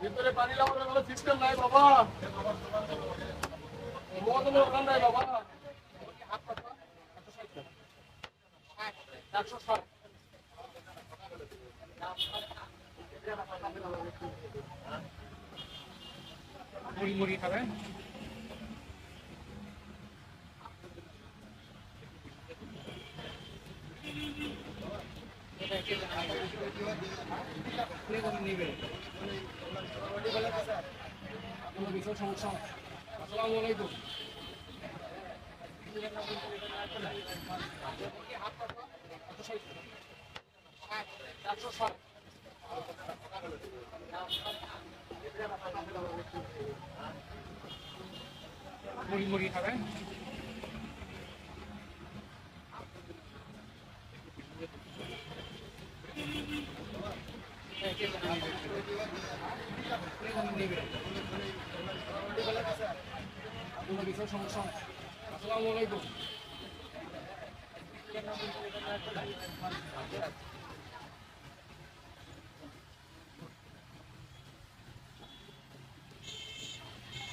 ভিতরে পানি লাগানোর কোনো সিস্টেম নাই বাবা। মদনের ওখান নাই বাবা। মুড়ি মুড়ি খাবে? কোনো বিষয় সমস্যা আসসালামু আলাইকুম একশো ষাট মুড়ি মুড়ি সমস্যা আসসালামু আলাইকুম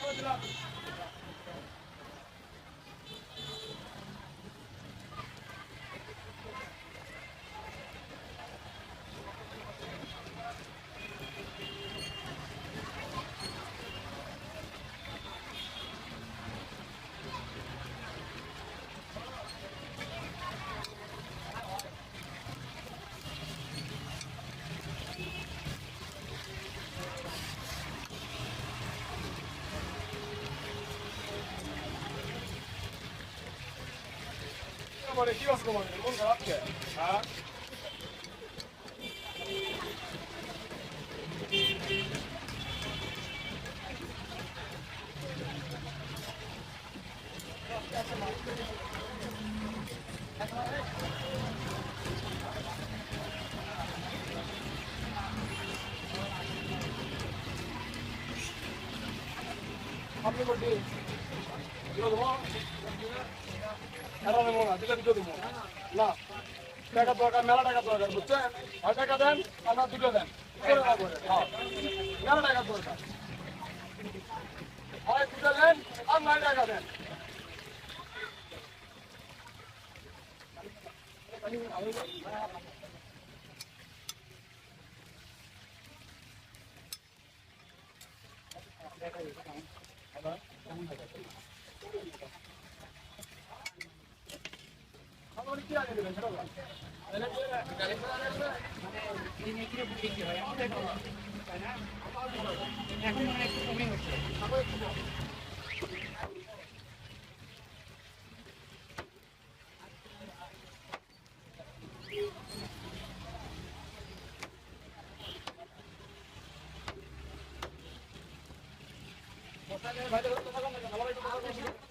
Good luck. খাবে নিবে কোনো বিষয় সমস্যা নাই আসসালামু আলাইকুম মানে কি অবস্থা মানে কোন খারাপ কে হ্যাঁ আপনি বলছি দিও দেবো এরা নেব না দিলে দুটো দেবো না টাকা দরকার মেলা টাকা দরকার বুঝছেন ছয় টাকা দেন আর না দুটো দেন হ্যাঁ মেলা টাকা দরকার হয় দুটো দেন আর নয় টাকা দেন আমার কি এখন মনে একটু কমে হচ্ছে ভাই Thank you.